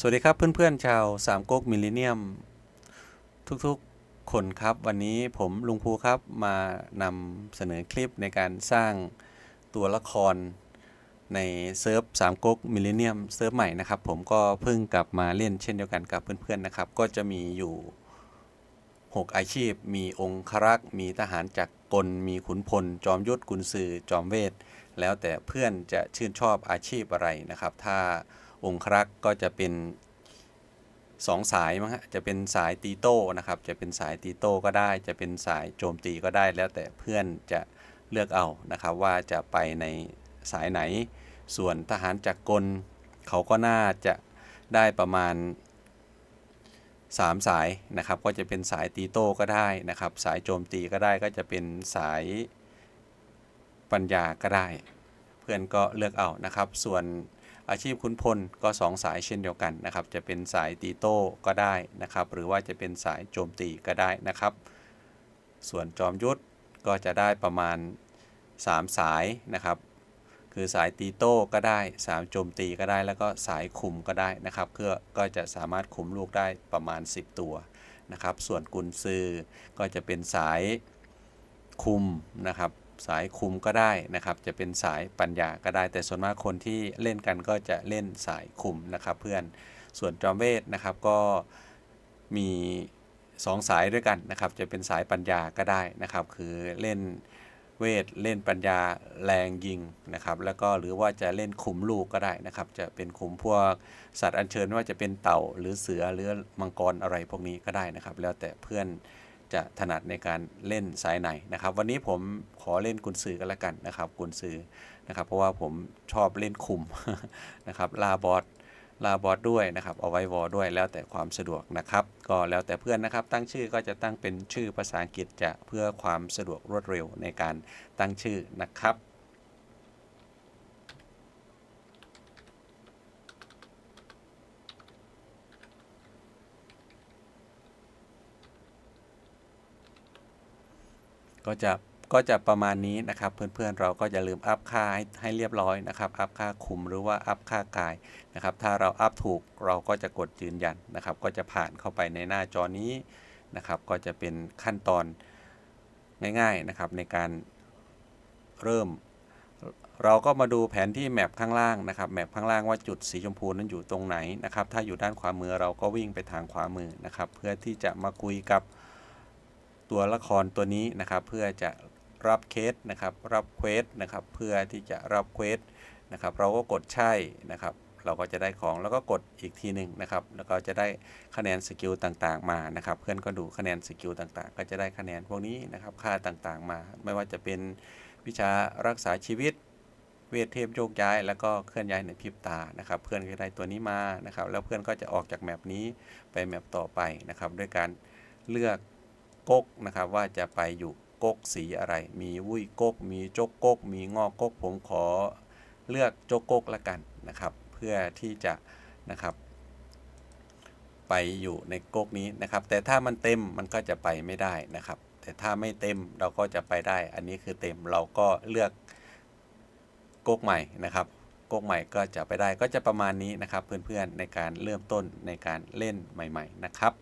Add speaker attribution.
Speaker 1: สวัสดีครับเพื่อนๆชาวสามก๊กมิลเลนเนียม ทุกๆคนครับ วันนี้ผมลุงภูครับมานำเสนอคลิปในการสร้างตัวละครในเซิร์ฟสามก๊กมิลเลนเนียมเซิร์ฟใหม่นะครับ ผมก็เพิ่งกลับมาเล่นเช่นเดียวกันกับเพื่อนๆนะครับ ก็จะมีอยู่ 6 อาชีพ มีองครักษ์มีทหารจักรกลมีขุนพล จอมยุทธกุนซือจอมเวท แล้วแต่เพื่อนจะชื่นชอบอาชีพอะไรนะครับ ถ้า องครักษ์ก็จะเป็นสองสายมั้งฮะจะเป็นสายตีโต้นะครับ จะเป็นสายตีโต้ก็ได้ จะเป็นสายโจมตีก็ได้ แล้วแต่เพื่อนจะเลือกเอานะครับ ว่าจะไปในสายไหน ส่วนทหารจักรกล เขาก็น่าจะได้ประมาณ 3 สายนะครับ ก็จะเป็นสายตีโต้ก็ได้นะครับ สายโจมตีก็ได้ก็จะเป็นสายปัญญาก็ได้ เพื่อนก็เลือกเอานะครับ ส่วน อาชีพคุณพลก็2สายเช่นเดียวกันนะครับ จะเป็นสายตีโต้ก็ได้นะครับ หรือว่าจะเป็นสายโจมตีก็ได้นะครับ ส่วนจอมยุทธก็จะได้ประมาณ 3 สายนะครับ คือสายตีโต้ก็ได้สายโจมตีก็ได้แล้วก็สายคุมก็ได้นะครับเพื่อก็จะสามารถคุมลูกได้ประมาณ 10 ตัวนะครับ ส่วนกุนซือก็จะเป็นสายคุมนะครับ สายคุมก็ได้นะครับ จะเป็นสายปัญญาก็ได้ แต่ส่วนมากคนที่เล่นกันก็จะเล่นสายคุมนะครับเพื่อนส่วนจอมเวทนะครับก็มี2สายด้วยกันนะครับ จะเป็นสายปัญญาก็ได้นะครับ คือเล่นเวทเล่นปัญญาแรงยิงนะครับ แล้วก็หรือว่าจะเล่นคุมลูกก็ได้นะครับ จะเป็นคุมพวกสัตว์อัญเชิญไม่ว่าจะเป็นเต่าหรือเสือหรือมังกรอะไรพวกนี้ก็ได้นะครับ แล้วแต่เพื่อน จะถนัดในการเล่นสายไหนนะครับ วันนี้ผมขอเล่นกุนซือกันละกันนะครับกุนซือนะครับ เพราะว่าผมชอบเล่นคุมนะครับลาบอสลาบอสด้วยนะครับ เอาไว้วอด้วยแล้วแต่ความสะดวกนะครับ ก็แล้วแต่เพื่อนนะครับ ตั้งชื่อก็จะตั้งเป็นชื่อภาษาอังกฤษจะเพื่อความสะดวกรวดเร็วในการตั้งชื่อนะครับ ก็จะก็จะประมาณนี้นะครับ เพื่อนๆเราก็อย่าลืมอัพค่าให้ให้เรียบร้อยนะครับ อัพค่าคุมหรือว่าอัพค่ากายนะครับ ถ้าเราอัพถูกเราก็จะกดยืนยันนะครับ ก็จะผ่านเข้าไปในหน้าจอนี้นะครับ ก็จะเป็นขั้นตอนง่ายๆนะครับในการเริ่ม เราก็มาดูแผนที่แมปข้างล่างนะครับแมปข้างล่างว่าจุดสีชมพูนั้นอยู่ตรงไหนนะครับ ถ้าอยู่ด้านขวามือเราก็วิ่งไปทางขวามือนะครับ เพื่อที่จะมาคุยกับ ตัวละครตัวนี้นะครับ เพื่อจะรับเคสนะครับ รับเควสนะครับ เพื่อที่จะรับเควสนะครับ เราก็กดใช่นะครับ เราก็จะได้ของแล้วก็กดอีกทีหนึ่งนะครับ แล้วก็จะได้คะแนนสกิลต่างๆมานะครับ เพื่อนก็ดูคะแนนสกิลต่างๆ ก็จะได้คะแนนพวกนี้นะครับ ค่าต่างๆมา ไม่ว่าจะเป็นวิชารักษาชีวิตเวทเทพโยกย้าย แล้วก็เคลื่อนย้ายในพริบตานะครับ เพื่อนก็ได้ตัวนี้มานะครับ แล้วเพื่อนก็จะออกจากแมปนี้ไปแมปต่อไปนะครับ ด้วยการเลือก ก๊กนะครับว่าจะไปอยู่ก๊กสีอะไร มีวุ้ยก๊ก มีจกก๊ก มีงอก๊ก ผมขอเลือกจกก๊กละกันนะครับ เพื่อที่จะนะครับ ไปอยู่ในก๊กนี้นะครับ แต่ถ้ามันเต็มมันก็จะไปไม่ได้นะครับ แต่ถ้าไม่เต็มเราก็จะไปได้ อันนี้คือเต็มเราก็เลือกก๊กใหม่นะครับก๊กใหม่ก็จะไปได้ก็จะประมาณนี้นะครับ เพื่อนๆในการเริ่มต้นในการเล่นใหม่ ๆ นะครับ